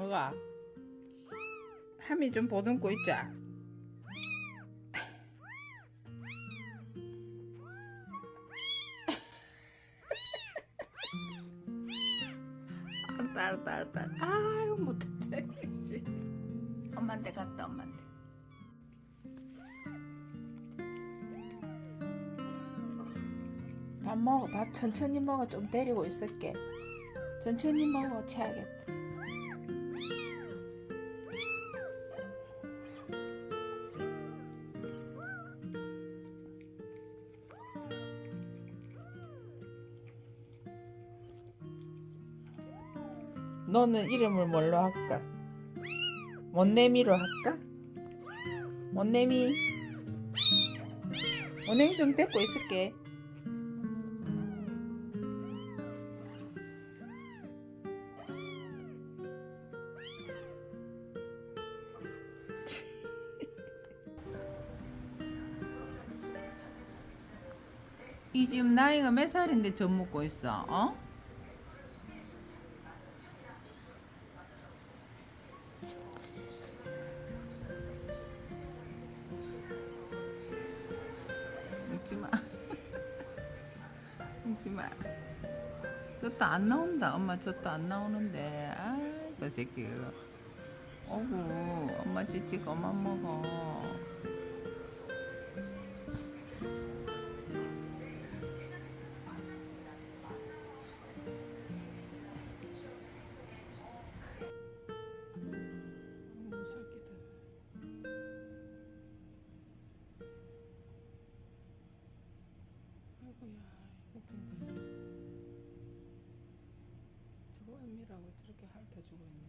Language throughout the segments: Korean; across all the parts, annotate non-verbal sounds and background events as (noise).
뭐가? 함이 좀 보듬고 있자. 알았다 알았다 알았다. 아유 못했네. 씨. 엄마한테 갔다 엄마한테. 밥 먹어 밥 천천히 먹어 좀 데리고 있을게. 천천히 먹어 체하겠다. 너는 이름을 뭘로 할까? 못내미로 할까? 못내미 못내미 좀 데리고 있을게 이 지금 나이가 몇 살인데 젖 먹고 있어? 어? 웃지 마. (laughs) 웃지 마. 저도 안 나온다. 엄마 저도 안 나오는데. 아, 그 새끼. 어구, 엄마 찌찌 그만 먹어. 아이고야 웃긴데 저거 애미라고 저렇게 핥아주고 있네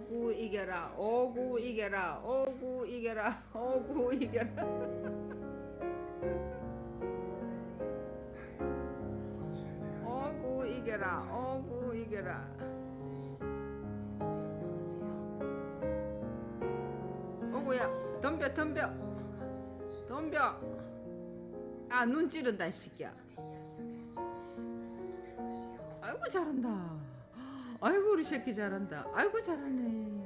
오구 이겨라 오구 이겨라 오구 이겨라 (laughs) 오구 이겨라. 오구 이겨라 오구 이겨라. 오구야 덤벼 덤벼. 덤벼. 아 눈 찌른다 이 새끼야. 아이고 잘한다 아이고 우리 새끼 잘한다. 아이고 잘하네.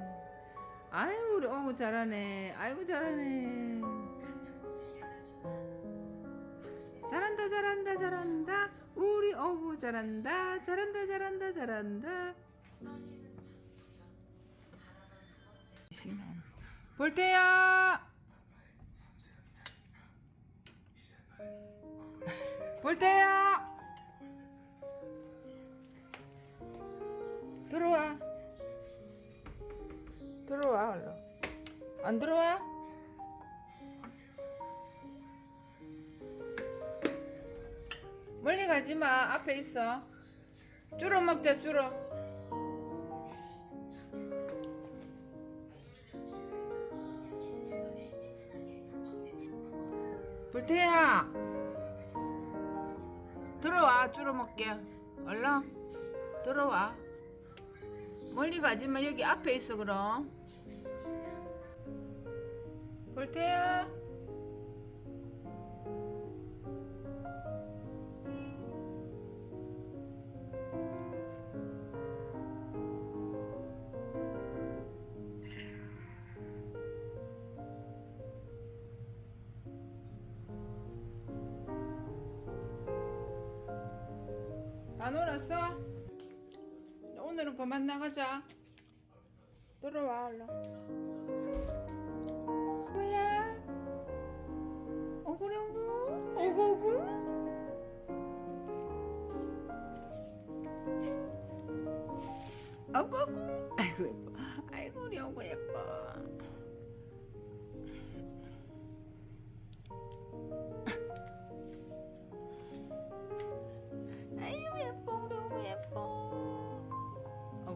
아이고 우리 어구 잘하네. 아이고 잘하네. 잘한다 잘한다 잘한다. 우리 어구 잘한다. 잘한다 잘한다 잘한다. 볼테야 볼테야 들어와. 들어와 얼른. 안 들어와? 멀리 가지 마. 앞에 있어. 줄어 먹자 줄어. 불태야. 들어와. 줄어 먹게. 얼른. 들어와 멀리 가지 마 여기 앞에 있어 그럼 볼테야 다 놀았어? 오늘은 그만 나가자. 들어와 얼른. 뭐야? 어구 어구? 어구 어구? 아이고 예뻐. 아이고 우리 어구 예뻐.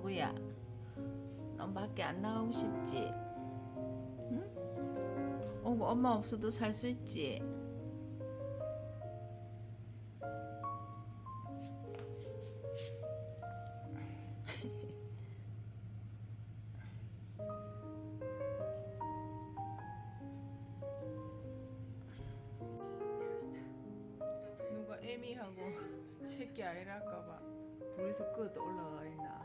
어구야, 넌 밖에 안 나가고 싶지? 응? 어구 엄마 없어도 살 수 있지? (laughs) 누가 애미하고 새끼 아이랄까봐 둘이서 끄어 올라가 있나